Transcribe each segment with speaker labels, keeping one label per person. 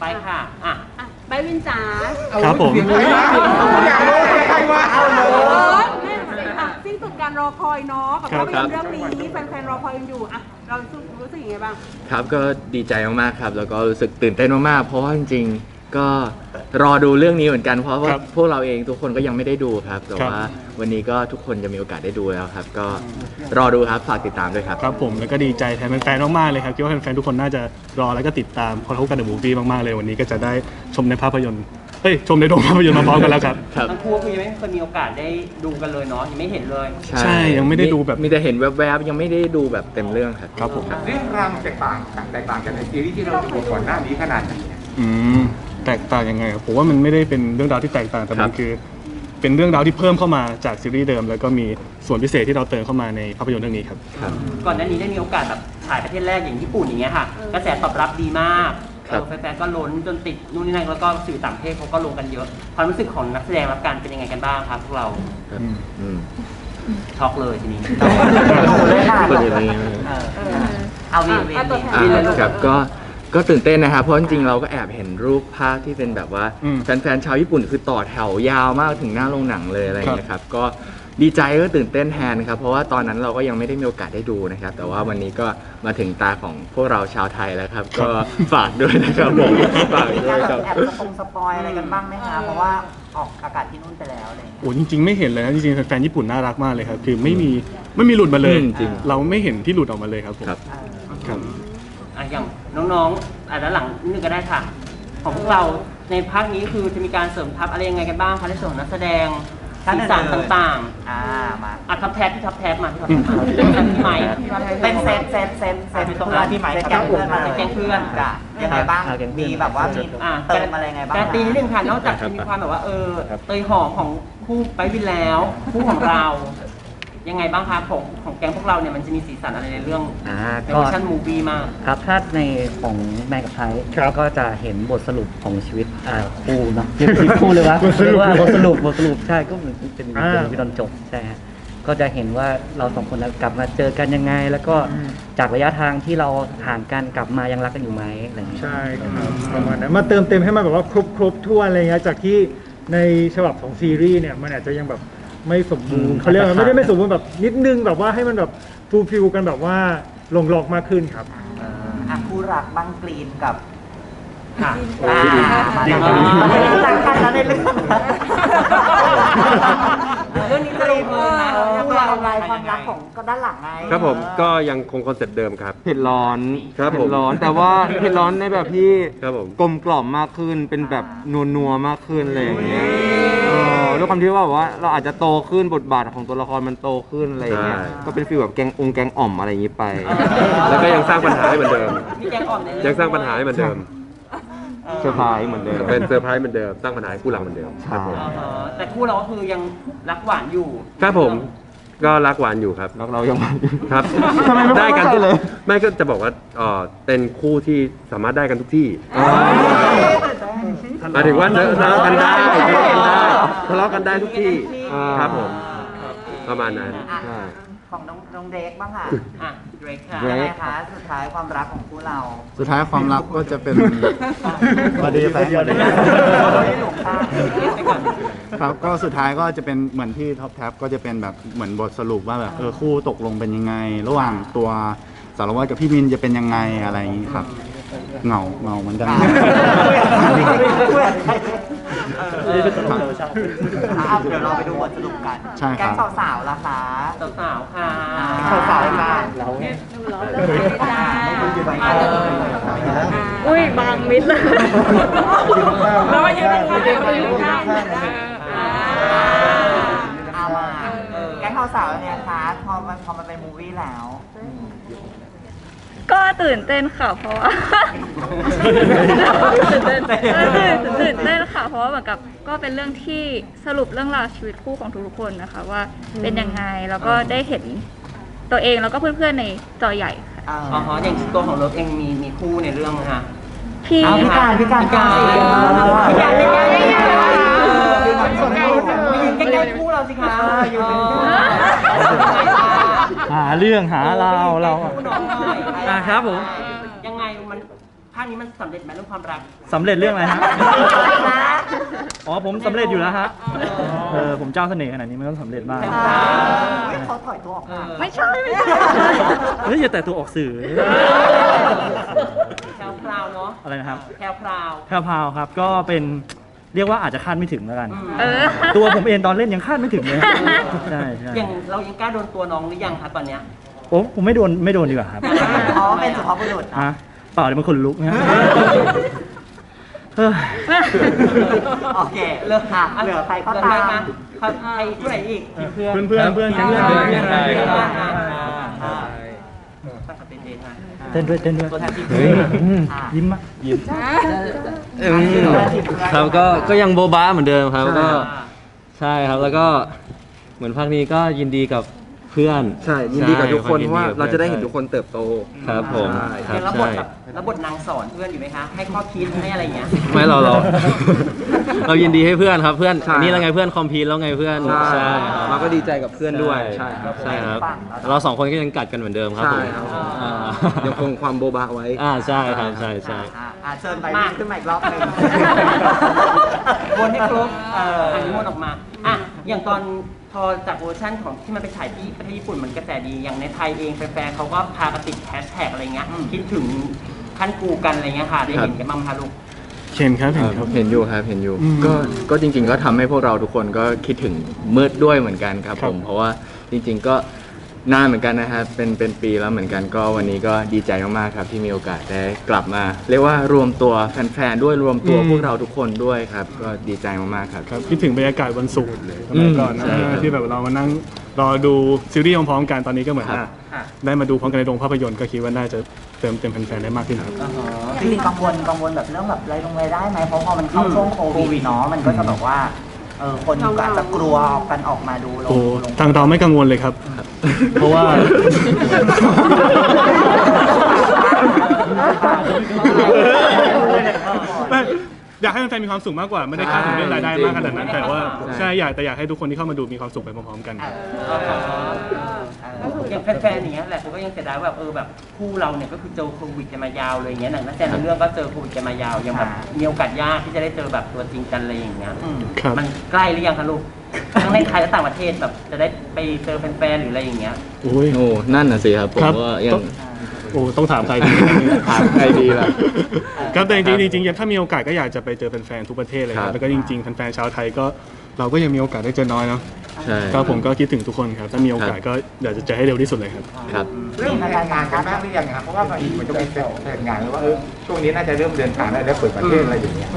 Speaker 1: ไปค่ะอะ
Speaker 2: อะใบวินจ๋า
Speaker 3: ครับผม
Speaker 4: อยากรู้ใครว่าเอาเล
Speaker 2: เอย อแน่นอนค่ะสิ้นสุดการรอคอยเนาะกับ
Speaker 3: ครั
Speaker 2: ภา
Speaker 3: บ
Speaker 2: พยนตร์เรื่องนี้แฟนๆรอคอยกันอยู่อะเรารู้สึกยังไงบ้าง
Speaker 5: ครับก็ดีใจมากๆครับ แล้วก็รู้สึกตื่นเต้นมากๆเพราะว่าจริงๆ ก็รอดูเรื่องนี้เหมือนกันเพราะว่า
Speaker 3: ครับ
Speaker 5: พวกเราเองทุกคนก็ยังไม่ได้ดูครับ แต่
Speaker 3: ครับ
Speaker 5: ว่าวันนี้ก็ทุกคนจะมีโอกาสได้ดูแล้วครับ ก็รอดูครับฝากติดตามด้วยครับ
Speaker 3: ครับผมแล้วก็ดีใจแทนแฟนๆมากๆเลยครับคิดว่าแฟนๆทุกคนน่าจะรอแล้วก็ติดตามพอทุกกันเดอะมูฟวี่มากๆเลยวันนี้ก็จะได้ชมในภาพยนตร์เอ้ยชมในโรงภาพยนตร์มาพร้อมกันแล้วครับ
Speaker 5: ครับ
Speaker 1: ทั้งคู่คือยังไม่เคยมีโอกาสได้ดูกันเลยเนาะยังไม่เห็นเลย
Speaker 3: ใช่ยังไม่ได้ดูแบบ
Speaker 5: มีแต่เห็นแวบๆยังไม่ได้ดูแบบเต็มเรื่องครับ
Speaker 3: ครับผม
Speaker 4: เรื่องราวมันแตกต่างแตกต่างกันในซีรีส์ที่เราดูก่อนหน้านี้ขนาดไหนเนี่ย
Speaker 3: อืม แตกต่างยังไงครับผมว่ามันไม่ได้เป็นเรื่องราวที่แตกต่างแต่มั
Speaker 5: ครั
Speaker 3: น
Speaker 5: บ
Speaker 3: คือ เป็นเรื่องราวที่เพิ่มเข้ามาจากซีรีส์เดิม แล้วก็มีส่วนพิเศษที่เราเติมเข้ามาในภาพยนตร์เรื่องนี้ครับ
Speaker 5: ครับ
Speaker 1: ก่อนหน้านี้ได้มีโอกาสแบบถ่ายประเทศแรกอย่างญี่ปุ่นอย่างเงี้ยค่ะ กระแสตอบรับดีมาก
Speaker 5: ครับ
Speaker 1: เออแฟนๆก็ล้นจนติดนู่นนี่นั่นแล้วก็สื่อต่างประเทศเขาก็ลงกันเยอะ ความรู้สึกของนักแสดงรับการเป็นยังไงกันบ้างครับพวกเรา
Speaker 5: ครับอืม
Speaker 1: ช็อกเลยทีนี้
Speaker 5: คนอื่นเป็นยังไง
Speaker 1: เออเอาวินวิน
Speaker 2: อะตัวแทน
Speaker 5: อ่า
Speaker 1: วินเลยลูก
Speaker 5: ครับก็ ก็ตื่นเต้นนะครับ เพราะจริงๆเราก็แอบเห็นรูปภาพที่เป็นแบบว่า
Speaker 3: อืม
Speaker 5: แฟนๆชาวญี่ปุ่นคือต่อแถวยาวมากถึงหน้าโรงหนังเลยอะไรอย่างเงี้ยครับ ก็ดีใจก็ตื่นเต้นแทนครับ เพราะว่าตอนนั้นเราก็ยังไม่ได้มีโอกาสได้ดูนะครับ แต่ว่าวันนี้ก็มาถึงตาของพวกเราชาวไทยแล้วครับ ก็ฝากด้วยนะครับผมฝาก
Speaker 6: มี
Speaker 5: ด้
Speaker 6: กา
Speaker 5: วย
Speaker 6: ร
Speaker 5: ครับ
Speaker 6: แอบสปงสปอยอะไรกันบ้างไหมคะ เพราะว่าออกอากาศที่นู่นไปแล้วอะไรอย่างเงี้ย
Speaker 3: โอ้จริง ๆ ไม่เห็นเลยนะจริงๆแฟนๆญี่ปุ่นน่ารักมากเลยครับคือไม่มีไม่มีหลุดมาเลย
Speaker 5: อืมจริง
Speaker 3: เราไม่เห็นที่หลุดออกมาเลยครับผม
Speaker 5: ครับ
Speaker 6: เออ
Speaker 3: ครับ
Speaker 1: อะอย่างน้องๆอะด้านหลังนิดนึงก็ได้ค่ะ ของพวกเราในภาคนี้คือจะมีการเสริมทัพอะไรยังไงกันบ้างคะในส่วนของนักแสดงสีสันต่าง
Speaker 6: อ่า มา
Speaker 1: ๆอะทับแท็บที่ทับแท็บมาที่ทับแท็บมาพี่ไมค์
Speaker 6: เป็นเซตเซตเซตเซตเพื่อนที่หมายแก๊งเพื่อนมาเลย
Speaker 1: แก๊งเพื่อน
Speaker 6: จ้ะยังไงบ้างมีแบบว่ามี
Speaker 1: อะ
Speaker 6: เติมอะไรไงบ้าง
Speaker 1: การตีนิดนึงค่ะนอกจากจะมีความแบบว่าเออเตยหอมของคู่ไปวินแล้วคู่ของเรา ยังไงบ้างคะของของแก๊งพวกเราเนี่ยมันจะมีสีสันอะไรในเรื่อง
Speaker 7: อ่า
Speaker 1: ใน
Speaker 7: ก็
Speaker 1: เวอร์ชันมูฟี่มาก
Speaker 7: ครับถ้าในของแมนกับไทย
Speaker 3: ครับ
Speaker 7: ก็จะเห็นบทสรุปของชีวิตอ่าคู่เนาะเรียกชีวิตคู่เลยวะเรียกว่าบทสรุปบทสรุปใช่ก็เหมือนเป็น
Speaker 3: อ่า
Speaker 7: เป็นวิดอนจบใช่ฮะก็จะเห็นว่าเราสองคนกลับมาเจอกันยังไง แล้วก็จากระยะทางที่เราห่างกันกลับมายังรักกันอยู่ไหมอะไรอย่างเงี้ย
Speaker 8: ใช่ครับประมาณนั้นมาเติมเต็มให้มันแบบว่าครบครบถ้วนอะไรเงี้ยจากที่ในฉบับของซีรีส์เนี่ยมันอาจจะยังแบบ ไม่สมบูรณ์เขาเรียกว่าไม่ได้ไม่สมบูรณ์แบบนิดนึงแบบว่าให้มันแบบฟูลฟิลกันแบบว่าลงล็อกมากขึ้นครับ
Speaker 6: เอออะคู่รักบ้างกรีนกับ
Speaker 1: ค่ะ
Speaker 6: อ่ามา
Speaker 3: จริง
Speaker 6: แล้วต่างกันแล้วในเรื่อง
Speaker 1: เรื่องนี้จะลงเอยนะ
Speaker 6: คู่เราอะไรความรักของก็ด้านหลังไง
Speaker 9: ครับผมก็ยังคงคอนเซ็ปต์เดิมครับ
Speaker 10: เผ็ดร้อน
Speaker 9: ครับผม
Speaker 10: เผ็ดร้อน แต่ว่าเผ็ดร้อนในแบบที่
Speaker 9: ครับผม
Speaker 10: กลมกล่อมมากขึ้น เป็นแบบนัวนัวๆมากขึ้นอะไรอย่างเงี้ยเออ ด้วยความที่ว่าแบบว่าเราอาจจะโตขึ้นบทบาทของตัวละครมันโตขึ้นอะไรอย่างเงี้ย
Speaker 9: ใช่
Speaker 10: ก็เป็นฟีลแบบแกงองค์แกงอ่อมอะไรอย่างงี้ไป
Speaker 9: แล้วก็ยังสร้างปัญหาให้เหมือนเดิม
Speaker 1: มีแกงอ่อมใน
Speaker 9: ยังสร้างปัญหาให้เหมือนเดิม
Speaker 10: เซอร์ไพรส์เหมือนเดิม
Speaker 9: เป็นเซอร์ไพรส์เหมือนเดิมสร้างปัญหาให้คู่หลังเหมือนเดิมครับผม
Speaker 1: อ่าฮะแต่คู่เราก็คือยังรักหวานอยู่
Speaker 9: ครับผมก็รักหวานอยู่ครับ
Speaker 10: แล้วเรายัง
Speaker 9: ครับ
Speaker 10: ทำไมไม่
Speaker 9: ได้กัน
Speaker 10: เข้าใจเลย
Speaker 9: ไม่ก็จะบอกว่าเออเป็นคู่ที่สามารถได้กันทุกที่ หมายถึงว่าทะเลาะกันได้ทะเลาะกันได้ทะเลาะกันได้ทุกที่
Speaker 10: อ่า
Speaker 9: ครับผม ประมาณนั้น
Speaker 6: อะ
Speaker 10: ใช่
Speaker 6: ของน้องน้องเด็กบ้างค่ะ
Speaker 1: อะเดรกค่ะ
Speaker 6: ยังไงคะสุดท้ายความรักของคู่เรา
Speaker 5: สุดท้ายความรักก็จะเป็น
Speaker 3: มาดีแฟนมาดี
Speaker 6: ไม่หลงทาง
Speaker 5: ครับก็สุดท้ายก็จะเป็นเหมือนที่ท็อปแท็บก็จะเป็นแบบเหมือนบทสรุปว่าแบบเออคู่ตกลงเป็นยังไง ระหว่างตัวสารวัตรกับพี่มินจะเป็นยังไงอะไรอย่างนี้ครับเหงาเหงาเหมือนกัน
Speaker 6: อะเดี๋ยวเราไปดูบทสรุปกัน
Speaker 5: ใช่ครับ
Speaker 6: แก๊งสาวๆล่ะคะ
Speaker 1: สาวๆค่ะ
Speaker 6: สาวๆค่ะ มาเลย
Speaker 2: อุ้ยบางมิดเลยเรามายืนข้างๆเรายืนข้างๆอ่า
Speaker 6: เอามาแก๊งสาวๆเนี่ยคะพอมันพอมันเป็นมูวี่แล้ว
Speaker 11: ก็ตื่นเต้นค่ะเพราะว่า ตื่นเต้น เออตื่นตื่นเต้นค่ะเพราะว่าเหมือนกับก็เป็นเรื่องที่สรุปเรื่องราวชีวิตคู่ของทุกๆคนนะคะ ว่าเป็นยังไงแล้วก็ได้เห็นตัวเองแล้วก็เพื่อนๆในจอใหญ่ค่ะ
Speaker 6: อ่า
Speaker 1: อ๋อฮะอย่างตัวของเลิฟเองมีมีคู่ในเรื่องไหมคะ
Speaker 11: พี่
Speaker 6: เอาพี่การพี่การ
Speaker 1: พี่การ
Speaker 6: พี่การพี่การพี่การ
Speaker 1: พี่
Speaker 6: พี่
Speaker 1: กา
Speaker 6: การรส่วนให้
Speaker 1: ใกล้ๆคู่เราสิคะอยู่เป็นคู่
Speaker 3: หา เรื่องหาเราเรา
Speaker 1: คู่น้อย
Speaker 3: อะครับผม
Speaker 1: ยังไงมันภาคนี้มันสำเร็จไหมเรื่องความรัก
Speaker 12: สำเร็จเรื่องอะไรฮะ อ๋อผมสำเร็จอยู่แล้วฮะ เออผมเจ้าเสน่ห์ขนาดนี้มันก็สำเร็จมาก
Speaker 6: เขาถอยตัวออกมา
Speaker 11: ไม่ใช่ไม่ใช่
Speaker 12: เฮ้ยอย่าแต่ตัวออกสื่อ
Speaker 1: แพรวพราวเนาะ
Speaker 12: อะไรนะครับ
Speaker 1: แพรวพราว
Speaker 12: แพรวพราวครับก็เป็น เรียกว่าอาจจะคาดไม่ถึงแล้วกัน
Speaker 11: เออ
Speaker 12: ตัวผมเองตอนเล่นยังคาดไม่ถึงเลยใช่ใช่
Speaker 1: อย่างเรายังกล้าโดนตัวน้องหรือยังคะตอนเนี้ย
Speaker 12: ผมผมไม่โดนไม่โดนดีกว่าครับ
Speaker 6: อ๋อเป็นสุภาพบุรุษ
Speaker 12: ฮะเปล่าเดี๋ยวมันคนลุกนะเออ
Speaker 6: โอเคเลือกค่ะเหลือใครเข้าตาม
Speaker 1: ใครใครผู้ไหนอีกเพื่อน
Speaker 3: เพื่อน
Speaker 1: เพื่อน
Speaker 3: เพื่อน
Speaker 1: เพื่อน
Speaker 3: เพื่อน
Speaker 1: ตั้งแต่เป็นเดทนะ
Speaker 12: เต้นด้วยเต้นด้วย
Speaker 1: ตัวแทนทีม
Speaker 12: เฮ้ยอืมยิ้มอะยิ้ม
Speaker 9: อืมครับก็ก็ยังโบะบ้าเหมือนเดิมครับก็ใช่ครับแล้วก็เหมือนภาคนี้ก็ยินดีกับ เพื่อน
Speaker 10: ใช่ยินดีกับทุกคน
Speaker 9: ใช่
Speaker 10: เพราะว่า
Speaker 9: ยินดีกับ
Speaker 10: เราจะได้เห็น
Speaker 9: เพื่อน
Speaker 10: ทุกคนเติบโต
Speaker 9: ครับผม
Speaker 10: ใช่
Speaker 9: ครับ
Speaker 1: ยังรับบท
Speaker 9: ใช่
Speaker 1: แบบรับบทนางสอนเพื่อนอยู่ไหมคะ ให้ข้อคิดให้อะไรอย่างเงี้ย
Speaker 9: ไม่เราเรา เรายินดีให้เพื่อนครับเพื่อน
Speaker 10: ใช่
Speaker 9: นี่แล้วไงเพื่อนคอมพีแล้วไงเพื่อน
Speaker 10: ใช่
Speaker 9: ใช่ครับ
Speaker 10: เราก็ดีใจกับเพื่อนด้วย
Speaker 9: ใช่
Speaker 10: ใช่ครับ
Speaker 9: ใช่ครับ เราสองคนก็ยังกัดกันเหมือนเดิมครับ
Speaker 10: ใช่
Speaker 9: ผม
Speaker 10: ครับ
Speaker 9: อ่า
Speaker 10: ยังคงความโบบะไว้
Speaker 9: อ่าใช่ครับใช่ใช่
Speaker 6: อะอะเชิญไป
Speaker 1: มา
Speaker 6: ขึ้นมาอีกรอบหนึ่ง
Speaker 1: วนให้ครบ
Speaker 6: เอออั
Speaker 1: อันนี้วนออกมาอะอย่างตอนพอจากเวอร์ชันของที่มันไปฉายที่ประเทศญี่ปุ่นมันกระแสดีอย่างในไทยเองแฟนๆเขาก็พากันติดแฮชแท็กอะไรเงี้ยคิดถึงขั้นกูกันอะไรเงี้ยค่ะได้เห็นกันบ้างไหมคะลูก
Speaker 3: เห็นครับเห็นครับ
Speaker 5: เห็นอยู่ครับเห็นอยู่
Speaker 3: อืม
Speaker 5: ก็ก็จริงๆก็ทำให้พวกเราทุกคนก็คิดถึงมืดด้วยเหมือนกันครับ
Speaker 3: ครั
Speaker 5: ผ
Speaker 3: บ
Speaker 5: มเพราะว่าจริง ๆ ก็ นานเหมือนกันนะครับเป็นเป็นปีแล้วเหมือนกันก็วันนี้ก็ดีใจมากๆครับที่มีโอกาสได้กลับมา เรียกว่ารวมตัวแฟนๆด้วยรวมตัวพวกเราทุกคนด้วยครับ ก็ดีใจมากๆครับ
Speaker 3: ครับคิดถึงบรรยากาศวันศุกร์สมัยก่อนนะ
Speaker 5: ใช่ครับ
Speaker 3: ที่แบบเรามานั่งรอดูซีรีส์พร้อมๆกันตอนนี้ก็เหมือน
Speaker 5: ครับ
Speaker 3: อะ
Speaker 1: ค่ะ
Speaker 3: ได้มาดูพร้อมกันในโรงภาพยนตร์ก็คิดว่าน่าจะเติมเต็มแฟนๆได้มากขึ้นครับ
Speaker 6: จริงๆกังวลกังวลแบบเรื่องแบบรายลงรายได้ไหมเพราะพอมันเข้าช่วงโควิดเนาะมันก็จะแบบว่า เออคนก็อาจจะกลัวกันออกมาดูลง
Speaker 3: โอ้
Speaker 6: ลง
Speaker 3: ทางเราไม่กังวลเลยครับ เพราะว่าไม่ อยากให้แฟนๆมีความสุขมากกว่าไม่ได้คาดถึงเรื่องรายได้มากขนาดนั้น แต่ว่า
Speaker 5: ใช่
Speaker 3: ใช่อยากแต่อยากให้ทุกคนที่เข้ามาดูมีความสุขไปพร้อมๆกัน
Speaker 1: อย่างแฟนๆอย่างเงี้ยแหละผมก็ยังเสียดายว่าแบบเออแบบคู่เราเนี่ยก็คือเจอโควิดกันมายาวเลยอย่างเงี้ยหนังนักแสดงในเรื่องก็เจอโควิดกันมายาวยังแบบมีโอกาสยากที่จะได้เจอแบบตัวจริงกันอะไรอย่างเงี้ย
Speaker 3: ครับ
Speaker 1: มันใกล้หรือยังคะลูกทั้งในไทยและต่างประเทศแบบจะได้ไปเจอแฟนๆหรืออะไรอย่างเงี้ย
Speaker 3: โอ้ย
Speaker 5: โอ้นั่นน่ะสิครับ ผม
Speaker 3: ครับ
Speaker 5: ว่ายั
Speaker 3: ต้องง โอ้ต้องถามใครดี
Speaker 5: ถามใครดีล่ะ
Speaker 3: ครับแต่จริงๆจริงๆถ้ามีโอกาสก็อยากจะไปเจอแฟนๆทุกประเทศเลยค
Speaker 5: ครั
Speaker 3: รับบแล้วก็จริงๆแฟนๆชาวไทยก็เราก็ยังมีโอกาสได้เจอน้อยเนาะ
Speaker 5: ใช่
Speaker 3: ก็ผมก็คิดถึงทุกคนครับ ถ้ามีโอกาส
Speaker 5: ครับ
Speaker 3: ก็อยากจะเจอให้เร็วที่สุดเลยครับ
Speaker 5: ครับ
Speaker 4: เริ่มแพลนงานกันบ้างหรือยังครับเพราะว่ามันเหมือนจะมีแพลนงานแล้วว่าเออช่วงนี้น่าจะเริ่มเดินทางได้แล้วเปิดประเทศอะไรอย่างเงี้ย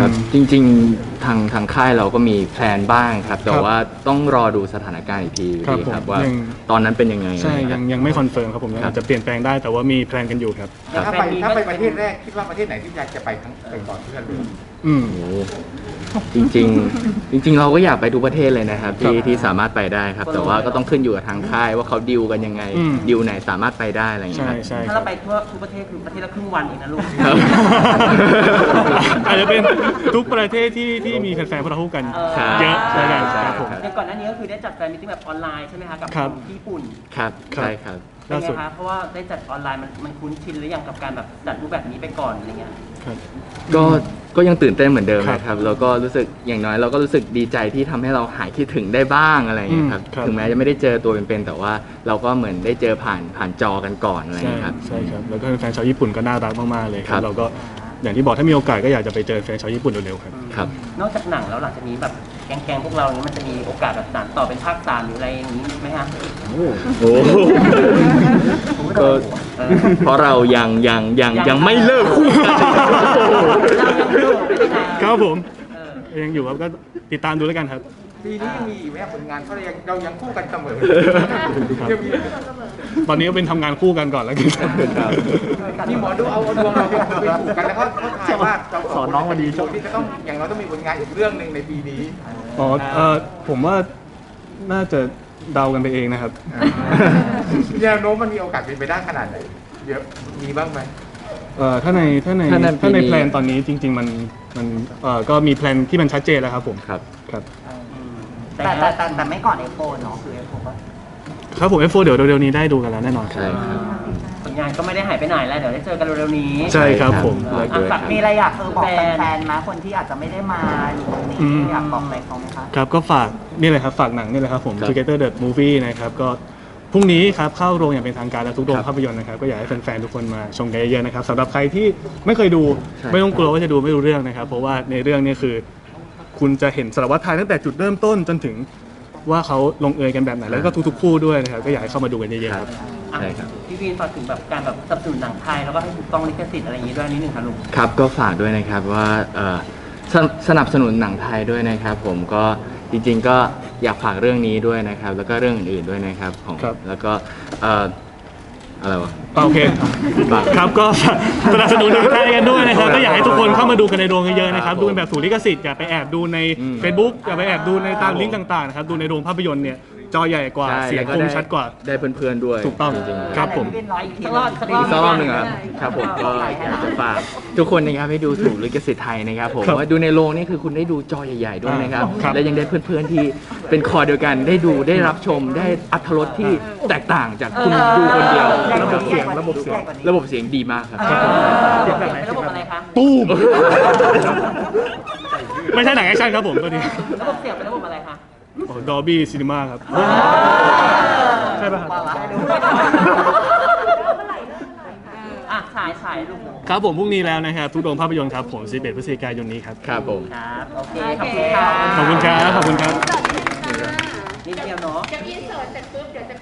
Speaker 5: ครับจริงๆทางทางค่ายเราก็มีแพลนบ้างครับ แต่
Speaker 3: ครับ
Speaker 5: ว่าต้องรอดูสถานการณ์อีกที
Speaker 3: ครับ
Speaker 5: ดีครับ
Speaker 3: ผม
Speaker 5: ว่า
Speaker 3: ยัง
Speaker 5: ตอนนั้นเป็นยังไง
Speaker 3: ใช่
Speaker 5: นะค
Speaker 3: ยั
Speaker 5: รับ
Speaker 3: งยังไม่คอนเฟิร์มครับผมยัง
Speaker 5: ครับ
Speaker 3: อาจจะเปลี่ยนแปลงได้แต่ว่ามีแพลนกันอยู่ครับ
Speaker 4: ถ้าไปถ้าไปประเทศแรกคิดว่าประเทศไหนที่อยากจะไปทั้งไปก่อนเพื่อนเลย
Speaker 3: อืม
Speaker 5: โอ้ จริงๆ จริง ๆ เราก็อยากไปทุกประเทศเลยนะครับที่ที่สามารถไปได้ครับ แต่ว่าก็ต้องขึ้นอยู่กับทางค่ายว่าเขาดิวกันยังไง
Speaker 3: อืม
Speaker 5: ดิวไหนสามารถไปได้อะไรอย่างเงี้
Speaker 3: ใช่
Speaker 5: ยครับ
Speaker 3: ใช่
Speaker 1: ถ้า
Speaker 3: ครั
Speaker 1: เรา
Speaker 3: บ
Speaker 1: ไปทั่วทุกประเทศคือประเทศละครึ่งวันเองนะลูก
Speaker 5: ครับ
Speaker 3: อาจจะเป็นทุกประเทศที่ที่มีแฟนๆพวกเราคู่กัน
Speaker 5: ครับ
Speaker 3: เยอะแล้วกัน
Speaker 5: ใช่
Speaker 3: ครับผม
Speaker 5: ครับ
Speaker 1: ในก่อนหน้านี้ก็คือได้จัดแฟนมิตติ้งแบบออนไลน์ใช่ไหมคะกับ
Speaker 3: ครับ
Speaker 1: ที่ญี่ปุ่น
Speaker 5: ครับใช่ครับ
Speaker 1: เป็น
Speaker 3: ล่า
Speaker 1: ไง
Speaker 3: สุด
Speaker 1: คะเพราะว่าได้จัดออนไลน์มันมันคุ้นชินหรือยังกับการแบบจัดรูปแบบนี้ไปก่อนอะไรเงี้ย
Speaker 3: ครับ
Speaker 5: ก็ก็ยังตื่นเต้นเหมือนเดิม
Speaker 3: ครับ
Speaker 5: นะครับแล้วก็รู้สึกอย่างน้อยเราก็รู้สึกดีใจที่ทำให้เราหายคิดถึงได้บ้างอะไรอย่างเงี้ยครับ
Speaker 3: อืมครับ
Speaker 5: ถึงแม้จะไม่ได้เจอตัวเป็นๆแต่ว่าเราก็เหมือนได้เจอผ่านผ่านจอกันก่อนอะไรอย่าง
Speaker 3: ใช่
Speaker 5: เงี้ยครับ
Speaker 3: ใช่ครับแล้วก็แฟนๆชาวญี่ปุ่นก็น่ารักมากๆเลยค
Speaker 5: ครั
Speaker 3: รับบเราก็อย่างที่บอกถ้ามีโอกาสก็อยากจะไปเจอแฟนชาวญี่ปุ่นเร็วๆครับ
Speaker 5: ครับ
Speaker 1: นอกจากหนังแล้วหลังจากนี้แบบ แกงๆพวกเราเนี้มันจะมีโอกาสแบบสานต่อเป็นภาคสามหรืออะไรอย่างนี้ไหมฮะ
Speaker 5: โอ้ก็เพราะเรายังยังยังยังไม่เลิกคู่กัน
Speaker 3: ครับผม
Speaker 1: เออ
Speaker 3: ยังอยู่ครับก็ติดตามดูแล้วกันครับ
Speaker 4: ปีนี้ยังมีอีกไหมครับผลงานเพราะเรายังเรายังคู่กันเสมอ
Speaker 3: ครับ
Speaker 4: ยังมี
Speaker 3: ตอนนี้ก็เป็นทำงานคู่กันก่อนแล้วกัน
Speaker 4: นี่หมอดูเอาเอาดวงเราไปไปผูกกันแล้วเขาเขาทายว่าเรา
Speaker 12: สอนน้องมาดี
Speaker 4: ช่วงที่จะต้องอย่างเราต้องมีผลงานอีกเรื่องหนึ่งในปีนี้
Speaker 3: อ๋อเออผมว่าน่าจะเดากันไปเองนะครับ
Speaker 4: แนวโน้มมันมีโอกาสเป็นไปได้ขนาดไหนเยอะมีบ้างไหม
Speaker 3: เอ่อถ้าในถ้าใน
Speaker 5: ถ้าใน
Speaker 3: ถ้าใน
Speaker 5: ปีนี้
Speaker 3: แพลนตอนนี้จริง ๆ มันมันเอ่อก็มีแพลนที่มันชัดเจนแล้วครับผม
Speaker 5: ครับ
Speaker 3: ครับ
Speaker 6: แต่แต่แต่แต่ไม่ก่อนเอโฟนเนาะคือเอโฟก็
Speaker 3: ครับผม F4 เดี๋ยวเร็วๆนี้ได้ดูกันแล้วแน่นอนครั
Speaker 5: ใช่
Speaker 3: บ
Speaker 5: ครับ
Speaker 1: ตอนลงานก็ไม่ได้หายไปไหนแล้วเดี๋ยวได้เจอกันเร็วๆนี้
Speaker 3: ใช่ครับผม
Speaker 1: เอออะฝาก
Speaker 6: มีอะไรอยากเออบอก
Speaker 1: แฟน
Speaker 6: แฟนๆมาคนที่อาจจะไม่ได้มาอยู่ตรงนี้
Speaker 3: อืม
Speaker 6: อยากบอกอะไรเขาไหมคะ
Speaker 3: ครับก็ฝากนี่เลยครับฝากหนังนี่เลยครับผม
Speaker 5: ครับ
Speaker 3: Together the Movie นะครับก็พรุ่งนี้ครับเข้าโรงอย่างเป็นทางการแล้วทุกโรง
Speaker 5: ครับ
Speaker 3: ภาพยนตร์นะครับก็อยากให้แฟนๆทุกคนมาชมกันเยอะๆนะครับสำหรับใครที่ไม่เคยดู
Speaker 5: ใช่
Speaker 3: ไม่ต้องกลัวว่าจะดูไม่รู้เรื่องนะครับ เพราะว่าในเรื่องนี้คือ คุณจะเห็นสารวัตรไทยตั้งแต่จุดเริ่มต้นจนถึงว่าเขาลงเอยกันแบบไหนแล้วก็ทุกๆคู่ด้วยนะครับก็อยากให้เข้ามาดูกันเยอะๆครับ
Speaker 1: อะ
Speaker 5: ใช่ครับ
Speaker 1: พี่วีนฝากถึงแบบการแบบสนับสนุนหนังไทยแล้วก็ให้ถูกต้องลิขสิทธิ์อะไรอย่างนี้ด้วยนิดนึงค่ะลุง
Speaker 5: ครับก็ฝากด้วยนะครับว่าเอ่อสนสนับสนุนหนังไทยด้วยนะครับ ผมก็จริงๆก็อยากฝากเรื่องนี้ด้วยนะครับ แล้วก็เรื่องอื่นๆด้วยนะครับของ
Speaker 3: ครับ
Speaker 5: แล้วก็เอ่อ อะไรวะ
Speaker 3: โอเค ครับก็สนับสนุนหนังไทยกันด้วยนะครับก็อยากให้ทุกคนเข้ามาดูกันในโรงเยอะๆนะครับดูกันแบบถูกลิขสิทธิ์อย่าไปแอบดูใน
Speaker 5: อืม
Speaker 3: Facebook อย่าไปแอบดูในตามลิงก์ต่างๆนะครับดูในโรงภาพยนตร์เนี่ย จอใหญ่กว่า
Speaker 5: ใช่
Speaker 3: เสียง
Speaker 5: แล้ว
Speaker 3: คม
Speaker 5: ไชั
Speaker 3: ดกว่า
Speaker 5: ได้เพื่อนๆด้วย
Speaker 3: ถูกต้อง
Speaker 5: จริงๆ
Speaker 3: ครับผม
Speaker 6: พี่วินร้อยอีกที
Speaker 1: สักรอบสักรอบ
Speaker 5: อีกสักรอบหนึ่งเหรอครับครับผมก็อยากจะฝากทุกคนนะครับให้ดูถูกลิขสิทธิ์ไทยนะครับผม
Speaker 3: ครับ
Speaker 5: ว่าดูในโรงนี่คือคุณได้ดูจอใหญ่ๆด้วยนะครับ
Speaker 3: ครับ
Speaker 5: และยังได้เพื่อนๆที่เป็นคอเดียวกันได้ดูได้รับชมได้อัธรสที่แตกต่างจากคุณดูคนเดียว
Speaker 3: ระบบเสียงระบบเสียง
Speaker 5: ระบบเสียงดีมากครับ
Speaker 1: เป็นระบบอะไรคะ
Speaker 3: ตู้ม ไม่ใช่หนังแอคชั่นครับผมตัวนี้
Speaker 1: ระบบเสียงเป็นระบบอะไรคะ
Speaker 3: ดอบี้ซีนีมาครับ ใช่ป่ะครับ
Speaker 1: อะฉายฉายลุง
Speaker 3: ครับผมพรุ่งนี้แล้วนะครับ ทุกโรงภาพยนตร์ครับ ผม 11พฤศจิกายนนี้ครับ
Speaker 5: ครับผม
Speaker 1: ครับ โอเค ขอบคุณค่ะ
Speaker 3: ขอบคุณครับ ขอบคุณครับ
Speaker 1: นิดเดียวเนาะ
Speaker 13: จะอินเสิร์ตเสร็จปุ๊บเดี๋ยวจะเป็นถ่าย